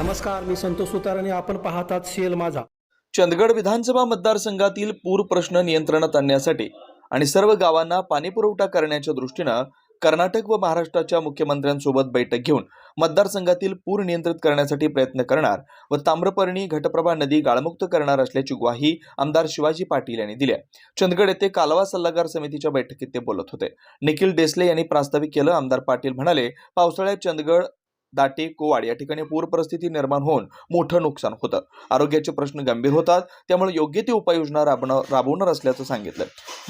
नमस्कार मी संतोष सुतार आणि आपण पाहतात सीएल माझा. चंदगड विधानसभा मतदारसंघातील पूर प्रश्न नियंत्रणात आणण्यासाठी आणि सर्व गावांना पाणीपुरवठा करण्याच्या दृष्टीनं कर्नाटक व महाराष्ट्राच्या मुख्यमंत्र्यांसोबत बैठक घेऊन मतदारसंघातील पूर नियंत्रित करण्यासाठी प्रयत्न करणार व ताम्रपर्णी घटप्रभा नदी गाळमुक्त करणार असल्याची ग्वाही आमदार शिवाजी पाटील यांनी दिली आहे. चंदगड येथे कालवा सल्लागार समितीच्या बैठकीत ते बोलत होते. निखिल डेसले यांनी प्रास्ताविक केलं. आमदार पाटील म्हणाले पावसाळ्यात चंदगड दाटे कोवाड या ठिकाणी पूर परिस्थिती निर्माण होऊन मोठं नुकसान होतं. आरोग्याचे प्रश्न गंभीर होतात त्यामुळे योग्य ती उपाययोजना राबवणार राबवणार असल्याचं सांगितलं.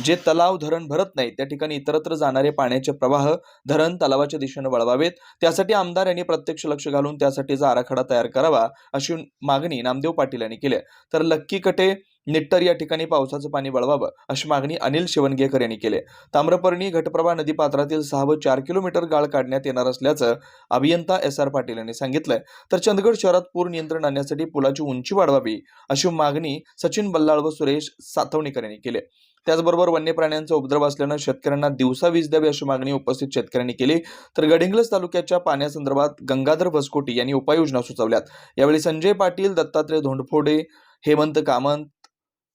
जे तलाव धरण भरत नाहीत त्या ठिकाणी इतरत्र जाणारे पाण्याचे प्रवाह धरण तलावाच्या दिशेने वळवावेत. त्यासाठी आमदार यांनी प्रत्यक्ष लक्ष घालून त्यासाठीचा आराखडा तयार करावा अशी मागणी नामदेव पाटील यांनी केली तर लक्की कटे निट्टर या ठिकाणी पावसाचं पाणी वळवावं अशी मागणी अनिल शिवणगेकर यांनी केली. ताम्रपर्णी घटप्रभा नदीपात्रातील सहा व चार किलोमीटर गाळ काढण्यात येणार असल्याचं अभियंता एस आर पाटील यांनी सांगितलंय. तर चंदगड शहरात पूर नियंत्रण आणण्यासाठी पुलाची उंची वाढवावी अशी मागणी सचिन बल्लाळ व सुरेश सातवणीकर यांनी केली. त्याचबरोबर वन्य प्राण्यांचा उपद्रव असल्यानं शेतकऱ्यांना दिवसा वीज द्यावी अशी मागणी उपस्थित शेतकऱ्यांनी केली. तर गडिंग्लज तालुक्याच्या पाण्यासंदर्भात गंगाधर भसकोटी यांनी उपाययोजना सुचवल्यात. यावेळी संजय पाटील दत्तात्रय धोंडफोडे हेमंत कामंत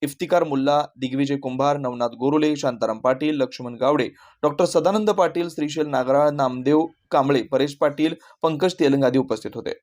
इफ्तिकार मुल्ला दिग्विजय कुंभार नवनाथ गोरुले शांताराम पाटील लक्ष्मण गावडे डॉक्टर सदानंद पाटील श्रीशैल नागराळ नामदेव कांबळे परेश पाटील पंकज तेलंग आदी उपस्थित होते.